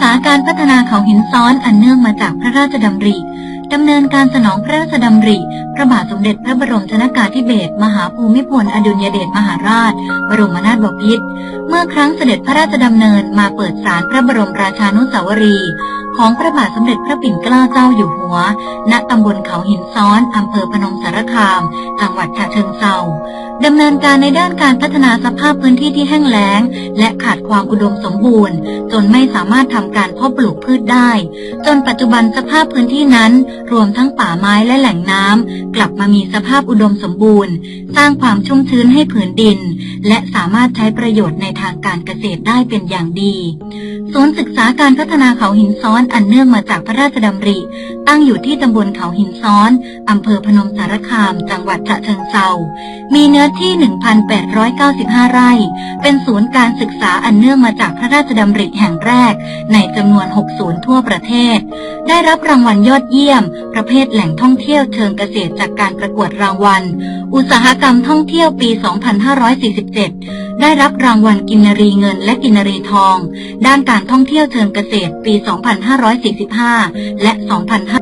ษาการพัฒนาเขาหินซ้อนอันเนื่องมาจากพระราชดำริดำเนินการสนองพระราชดำริ พระบาทสมเด็จพระบรมชนากาธิเบศรมหาภูมิพลอดุลยเดชมหาราช บรมนาถบพิตร เมื่อครั้งเสด็จพระราชดำเนินมาเปิดศาลพระบรมราชานุสาวรีย์ ของพระบาทสมเด็จพระปิ่นเกล้าเจ้าอยู่หัว ณ ตำบลเขาหินซ้อน อำเภอพนมสารคาม จังหวัดฉะเชิงเทราดำเนินการในด้านการพัฒนาสภาพพื้นที่ที่แห้งแล้ง และขาดความอุดมสมบูรณ์ จนไม่สามารถทำการเพาะปลูกพืชได้ จนปัจจุบันสภาพพื้นที่นั้น รวมทั้งป่าไม้และแหล่งน้ำกลับมามีสภาพอุดมสมบูรณ์ สร้างความชุ่มชื้นให้ผืนดิน และสามารถใช้ประโยชน์ในทางการเกษตรได้เป็นอย่างดี ศูนย์ศึกษาการพัฒนาเขาหินซ้อนอันเนื่องมาจากพระราชดำริ ตั้งอยู่ที่ตำบลเขาหินซ้อนอำเภอพนมสารคาม จังหวัดฉะเชิงเทรามีเนื้อที่ 1,895 ไร่ เป็นศูนย์การศึกษาอันเนื่องมาจากพระราชดำริแห่งแรก ในจำนวน6ศูนย์ทั่วประเทศ ได้รับรางวัลยอดเยี่ยม ประเภทแหล่งท่องเที่ยวเชิงเกษตรจากการประกวดรางวัล อุตสาหกรรมท่องเที่ยวปี 2547 ได้รับรางวัลกินรีเงินและกินนรีทอง ด้านการท่องเที่ยวเชิงเกษตรปี 2545 และ 2500